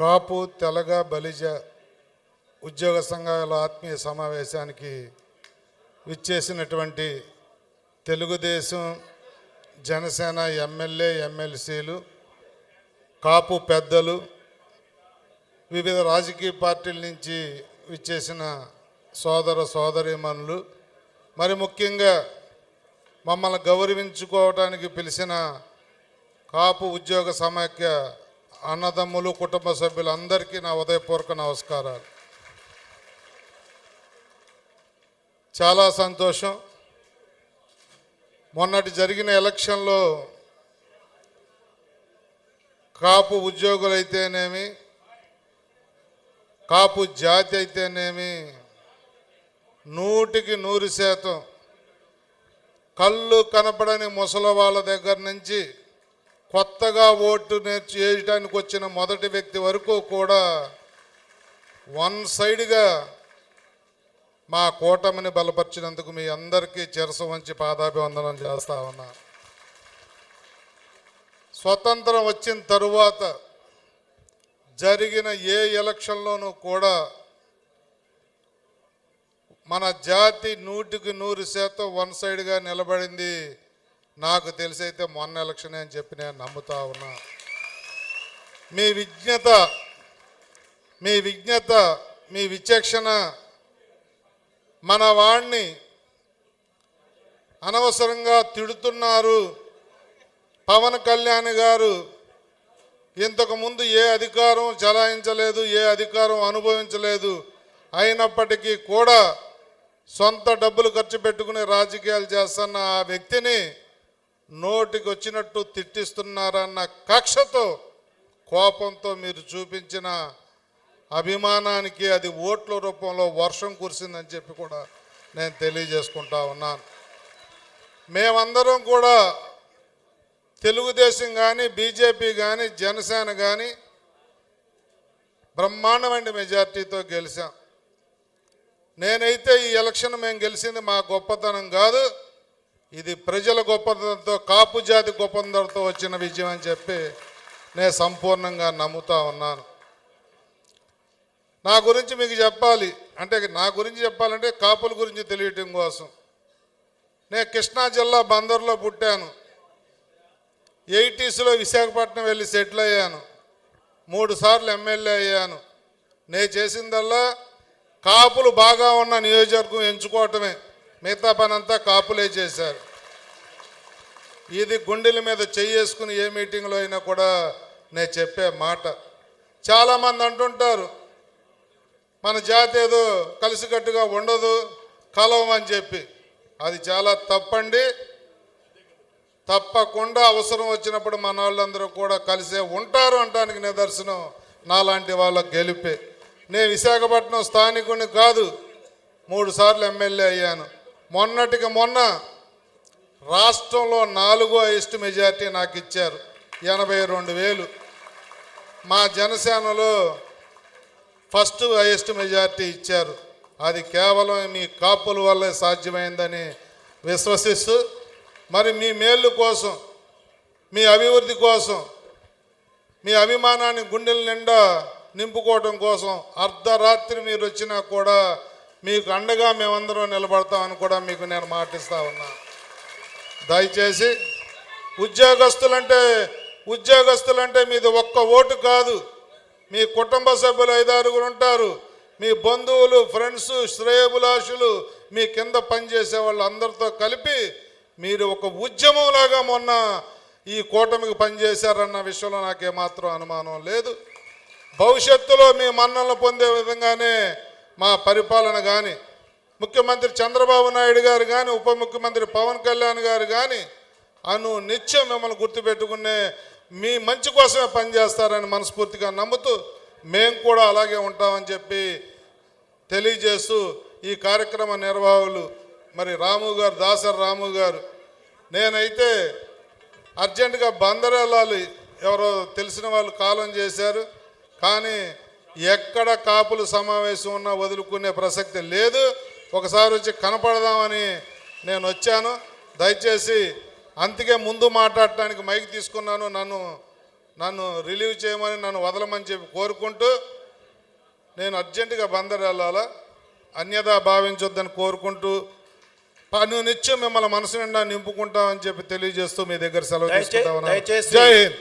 కాపు తెలగ బలిజ ఉద్యోగ సంఘాల ఆత్మీయ సమావేశానికి విచ్చేసినటువంటి తెలుగుదేశం జనసేన ఎమ్మెల్యే ఎమ్మెల్సీలు కాపు పెద్దలు వివిధ రాజకీయ పార్టీల నుంచి విచ్చేసిన సోదర సోదరీమణులు మరి ముఖ్యంగా మమ్మల్ని గౌరవించుకోవడానికి పిలిచిన కాపు ఉద్యోగ సమాఖ్య అన్నదమ్ములు కుటుంబ సభ్యులందరికీ నా ఉదయపూర్వక నమస్కారాలు. చాలా సంతోషం. మొన్నటి జరిగిన ఎలక్షన్లో కాపు ఉద్యోగులైతేనేమి కాపు జాతి అయితేనేమి నూటికి నూరు శాతం కళ్ళు కనపడని ముసలి వాళ్ళ దగ్గర నుంచి కొత్తగా ఓటు నేర్చి వచ్చిన మొదటి వ్యక్తి వరకు కూడా వన్ సైడ్గా మా కూటమిని బలపరిచినందుకు మీ అందరికీ చిరస వంచి పాదాభివందనం చేస్తా ఉన్నా. స్వతంత్రం వచ్చిన తరువాత జరిగిన ఏ ఎలక్షన్లోనూ కూడా మన జాతి నూటికి నూరు శాతం వన్ సైడ్గా నిలబడింది నాకు తెలిసైతే మొన్న ఎలక్షనే అని చెప్పి నేను నమ్ముతా ఉన్నా. మీ విజ్ఞత మీ విజ్ఞత మీ విచక్షణ మన వాణ్ణి అనవసరంగా తిడుతున్నారు. పవన్ కళ్యాణ్ గారు ఇంతకుముందు ఏ అధికారం చలాయించలేదు ఏ అధికారం అనుభవించలేదు. అయినప్పటికీ కూడా సొంత డబ్బులు ఖర్చు పెట్టుకుని రాజకీయాలు చేస్తున్న ఆ వ్యక్తిని నోటికి వచ్చినట్టు తిట్టిస్తున్నారన్న కక్షతో కోపంతో మీరు చూపించిన అభిమానానికి అది ఓట్ల రూపంలో వర్షం కురిసిందని చెప్పి కూడా నేను తెలియజేసుకుంటా ఉన్నాను. మేమందరం కూడా తెలుగుదేశం కానీ బీజేపీ కానీ జనసేన కానీ బ్రహ్మాండమైన మెజార్టీతో గెలిచాం. నేనైతే ఈ ఎలక్షన్ మేము గెలిచింది మా గొప్పతనం కాదు. ఇది ప్రజల గొప్పతనంతో కాపు జాతి గొప్పతనంతో వచ్చిన విజయం అని చెప్పి నేను సంపూర్ణంగా నమ్ముతా ఉన్నాను. నా గురించి మీకు చెప్పాలి. అంటే నా గురించి చెప్పాలంటే కాపుల గురించి తెలియటం కోసం. నేను కృష్ణా జిల్లా బందర్లో పుట్టాను. ఎయిటీస్లో విశాఖపట్నం వెళ్ళి సెటిల్ అయ్యాను. మూడు సార్లు ఎమ్మెల్యే అయ్యాను. నేను చేసిందల్లా కాపులు బాగా ఉన్న నియోజకవర్గం ఎంచుకోవటమే. మిగతా పనంతా కాపులే చేశారు. ఇది గుండెల మీద చేసుకుని ఏ మీటింగ్లో అయినా కూడా నేను చెప్పే మాట. చాలామంది అంటుంటారు మన జాతి ఏదో కలిసికట్టుగా ఉండదు కలవం అని చెప్పి. అది చాలా తప్పండి. తప్పకుండా అవసరం వచ్చినప్పుడు మన వాళ్ళందరూ కూడా కలిసే ఉంటారు అంటానికి నిదర్శనం నాలాంటి వాళ్ళ గెలిపే. నేను విశాఖపట్నం స్థానికుని కాదు మూడు సార్లు ఎమ్మెల్యే అయ్యాను. మొన్నటికి మొన్న రాష్ట్రంలో నాలుగో హైయెస్ట్ మెజార్టీ నాకు ఇచ్చారు. ఎనభై రెండు వేలు. మా జనసేనలో ఫస్ట్ హైయెస్ట్ మెజార్టీ ఇచ్చారు. అది కేవలం మీ కాపుల వల్లే సాధ్యమైందని విశ్వసిస్తూ మరి మీ మేలు కోసం మీ అభివృద్ధి కోసం మీ అభిమానాన్ని గుండెల నిండా నింపుకోవడం కోసం అర్ధరాత్రి మీరు వచ్చినా కూడా మీకు అండగా మేమందరం నిలబడతామని కూడా మీకు నేను మాటిస్తా ఉన్నా. దయచేసి ఉద్యోగస్తులంటే ఉద్యోగస్తులంటే మీది ఒక్క ఓటు కాదు. మీ కుటుంబ సభ్యులు ఐదారుగురు ఉంటారు. మీ బంధువులు ఫ్రెండ్స్ శ్రేయభిలాషులు మీ కింద పనిచేసే వాళ్ళు అందరితో కలిపి మీరు ఒక ఉద్యమంలాగా మొన్న ఈ కూటమికి పనిచేశారన్న విషయంలో నాకేమాత్రం అనుమానం లేదు. భవిష్యత్తులో మీ మన్నలను పొందే విధంగానే మా పరిపాలన కానీ ముఖ్యమంత్రి చంద్రబాబు నాయుడు గారు కానీ ఉప ముఖ్యమంత్రి పవన్ కళ్యాణ్ గారు కానీ అను నిత్యం మిమ్మల్ని గుర్తుపెట్టుకునే మీ మంచి కోసమే పనిచేస్తారని మనస్ఫూర్తిగా నమ్ముతూ మేము కూడా అలాగే ఉంటామని చెప్పి తెలియజేస్తూ ఈ కార్యక్రమ నిర్వాహకులు మరి రాము గారు దాసరి రాము గారు. నేనైతే అర్జెంటుగా బందర్ వెళ్ళాలి. ఎవరో తెలిసిన వాళ్ళు కాలం చేశారు. కానీ ఎక్కడ కాపులు సమావేశం ఉన్నా వదులుకునే ప్రసక్తి లేదు. ఒకసారి వచ్చి కనపడదామని నేను వచ్చాను. దయచేసి అందుకే ముందు మాట్లాడటానికి మైక్ తీసుకున్నాను. నన్ను నన్ను రిలీవ్ చేయమని నన్ను వదలమని చెప్పి కోరుకుంటూ నేను అర్జెంటుగా బందర్ వెళ్ళాలా? అన్యదా భావించొద్దని కోరుకుంటూ పను నిత్యం మిమ్మల్ని మనసు నిండా నింపుకుంటామని చెప్పి తెలియజేస్తూ మీ దగ్గర సెలవు దయచే- తీసుకుంటా ఉన్నాను. దయచేసి- జై హింద్.